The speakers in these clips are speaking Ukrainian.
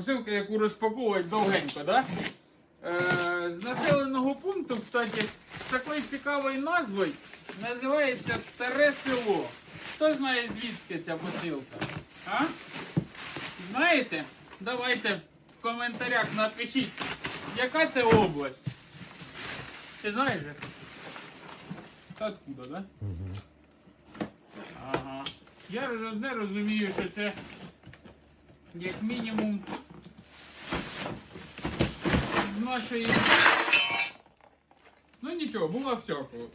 Посилка, яку розпаковують довгенько, да? Е, з населеного пункту, кстати, з такою цікавою назвою називається Старе село. Хто знає звідки ця посилка? А? Знаєте? Давайте в коментарях напишіть, яка це область. Ти знаєш? же? Та откуда, да? Ага. Я одне розумію, що це як мінімум нашої. Ну нічого, було всякого.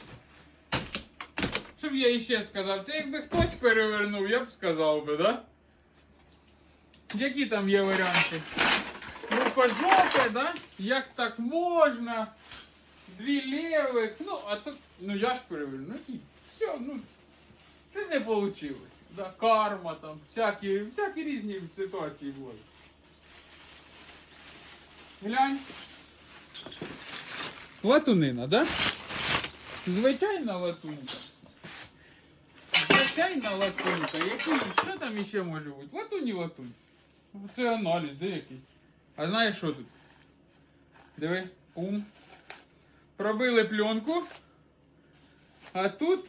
Щоб я іще сказав, це якби хтось перевернув, я б сказав би, да? Які там є варіанти? Рукожопе, да? Як так можна? Дві лівих. Ну, а тут. Ну я ж переверну. І все, ну. Щось не вийшло. Да, карма там, всякі, всякі різні ситуації були. Глянь. Латунина, да? Звичайна латунька. Звичайна латунька. Який, що там іще може бути? Латунь і латунь. Це аналіз, де який? А знаєш що тут? Диви, ум. Пробили пленку. А тут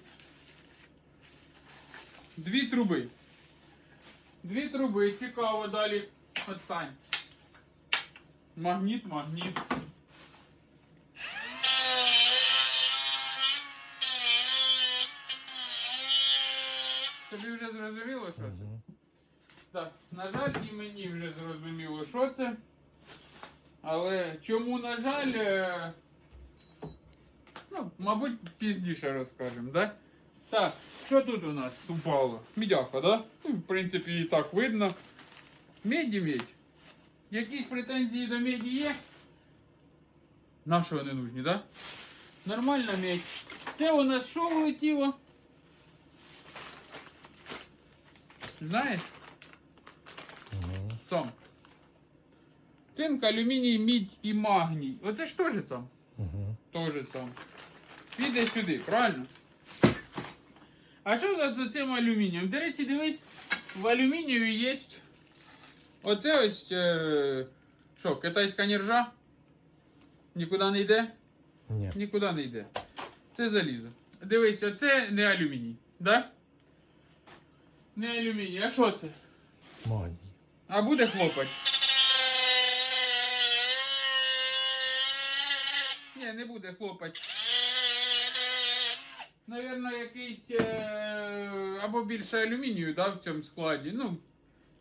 дві труби. Дві труби. Цікаво далі. Отстань. Магніт, магніт. Тобі вже зрозуміло, що це? Так, на жаль, і мені вже зрозуміло, що це. Але чому, на жаль, е, ну, мабуть, пізніше розкажемо, да? Так, що тут у нас упало? Мідяха, да? Ну, в принципі, і так видно. Меді медь. Якісь претензії до меді є? На що вони нужні, да? Нормальна медь. Це у нас що влетіло? Знаєш? Цом. Цинк, алюміній, мідь і магній. Оце ж теж цом. Теж цом. Піде сюди, правильно? А що у нас з цим алюмінієм? До речі, дивись, в алюмінію є. Оце ось. Е... Що, китайська нержа? Нікуди не йде? Ні. Нікуди не йде. Це залізо. Дивись, оце не алюміній. Да? Не алюміній. А що це? Магній. А буде хлопать? Ні, не буде хлопать. Навірно, якийсь е, або більше алюмінію да, в цьому складі. Ну,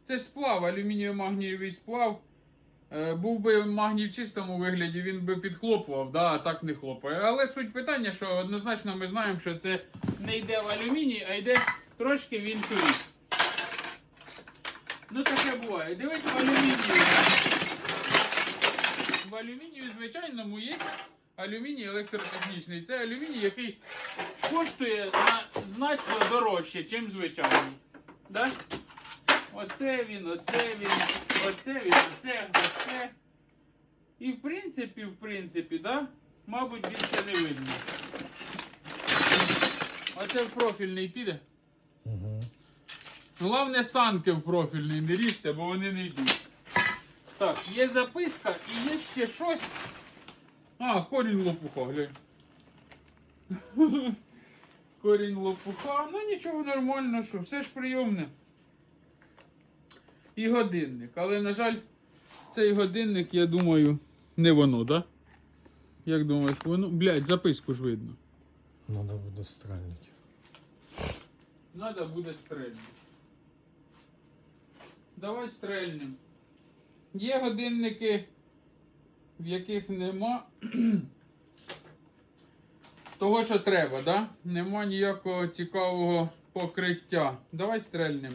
це ж сплав, алюмінієво-магнієвий сплав. Е, був би магній в чистому вигляді, він би підхлопував, да, а так не хлопає. Але суть питання, що однозначно ми знаємо, що це не йде в алюміній, а йде трошки в іншу. Ну таке буває. Дивись в алюмінію. В алюмінію звичайному є алюміній електротехнічний. Це алюміній, який коштує на значно дорожче, ніж звичайний. Да? Оце він, оце він, оце він, оце, оце. І в принципі, в принципі, да? мабуть, більше не видно. Оце в профільний піде. Головне санки в профільний не ріжте, бо вони не йдуть. Так, є записка і є ще щось. А, корінь лопуха, глянь. корінь лопуха. Ну нічого нормально, що, все ж прийомне. І годинник. Але, на жаль, цей годинник, я думаю, не воно, да? Як думаєш, воно? Блядь, записку ж видно. Надо буде стрельнути. Надо буде стрельнути. Давай стрельнем. Є годинники, в яких нема того, що треба, да? Нема ніякого цікавого покриття. Давай стрельнем.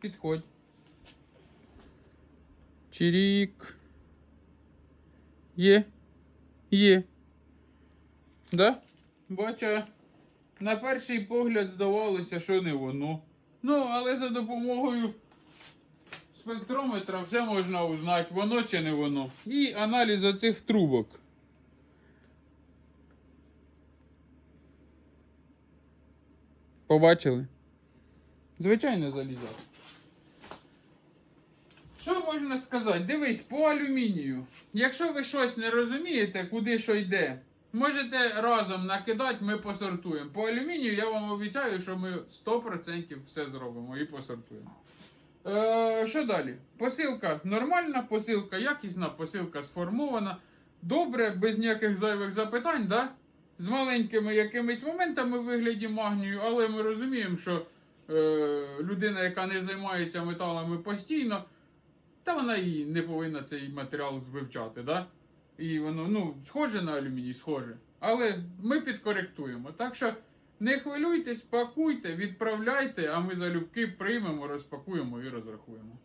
Підходь. Чирік. Є. Є. Да? Бача. На перший погляд здавалося, що не воно. Ну, але за допомогою спектрометра все можна узнати, воно чи не воно. І аналіз оцих трубок. Побачили? Звичайно залізо. Що можна сказати? Дивись, по алюмінію. Якщо ви щось не розумієте, куди що йде, можете разом накидати, ми посортуємо. По алюмінію я вам обіцяю, що ми 100% все зробимо і посортуємо. Е, що далі? Посилка нормальна, посилка якісна, посилка сформована. Добре, без ніяких зайвих запитань, да? з маленькими якимись моментами в вигляді магнію, але ми розуміємо, що е, людина, яка не займається металами постійно, та вона і не повинна цей матеріал вивчати, да? І воно ну, схоже на алюміній, схоже. Але ми підкоректуємо. Так що не хвилюйтесь, пакуйте, відправляйте, а ми залюбки приймемо, розпакуємо і розрахуємо.